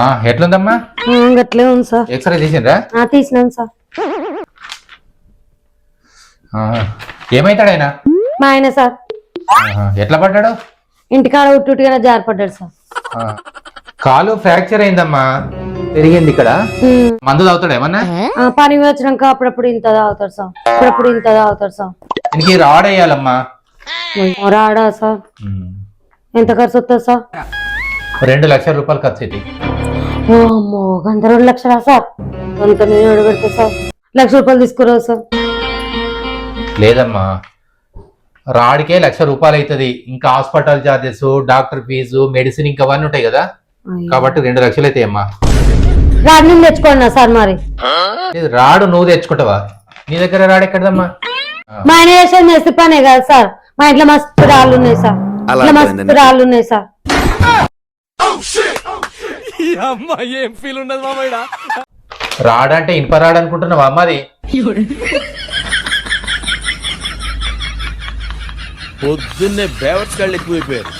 ఆ, ఎట్లుందమ్మా? గట్లే ఉంది సార్. ఎక్స్రే తీసిండ్రా? తీసినాను సార్. ఏమైతాడు ఆయన? మా ఆయన సార్. ఎట్లా పడ్డాడు? ఇంటికాడ ఉట్టుగా జారిపడ్డాడు సార్. కాలు ఫ్రాక్చర్ అయిందమ్మా. పెరిగింది ఇక్కడ. మందు తాగుతాడు ఏమన్నా? పని వచ్చినాక అప్పుడప్పుడు ఇంత తాగుతాడు సార్. అప్పుడప్పుడు ఇంత తాగుతాడు సార్. దీనికి రాడేయాలమ్మా రాడా సార్. ఎంత ఖర్చు వస్తుంది సార్? రెండు లక్షల రూపాయలు ఖర్చు ఓ అమ్మో గంట రెండు లక్షలా సార్? అంత నేను సార్. లక్ష రూపాయలు తీసుకురావు సార్? లేదమ్మా. రాడికే లక్ష రూపాయలు అవుతుంది ఇంకా hospital charges doctor fees medicine ఇంకా అవన్నీ ఉంటాయి కదా. కాబట్టి రెండు లక్షలు అవుతాయి అమ్మా. రాడు నేను తెచ్చుకోండి సార్ మరి? రాడు నువ్వు తెచ్చుకుంటావా? నీ దగ్గర రాడు ఎక్కడదమ్మా? మా ఆయన చేసేది మెస్సి పనే కదా సార్. మా ఇంట్లో మస్తు రాళ్ళు ఉన్నాయి సార్. అలా ఇంట్లో మస్తు రాళ్ళు ఉన్నాయి సార్. రాడంటే ఇనుప రాడు అనుకుంటున్నావా అమ్మాది పొద్దున్నే బేవర్స్ గాళ్ళు ఎక్కువైపోయారు.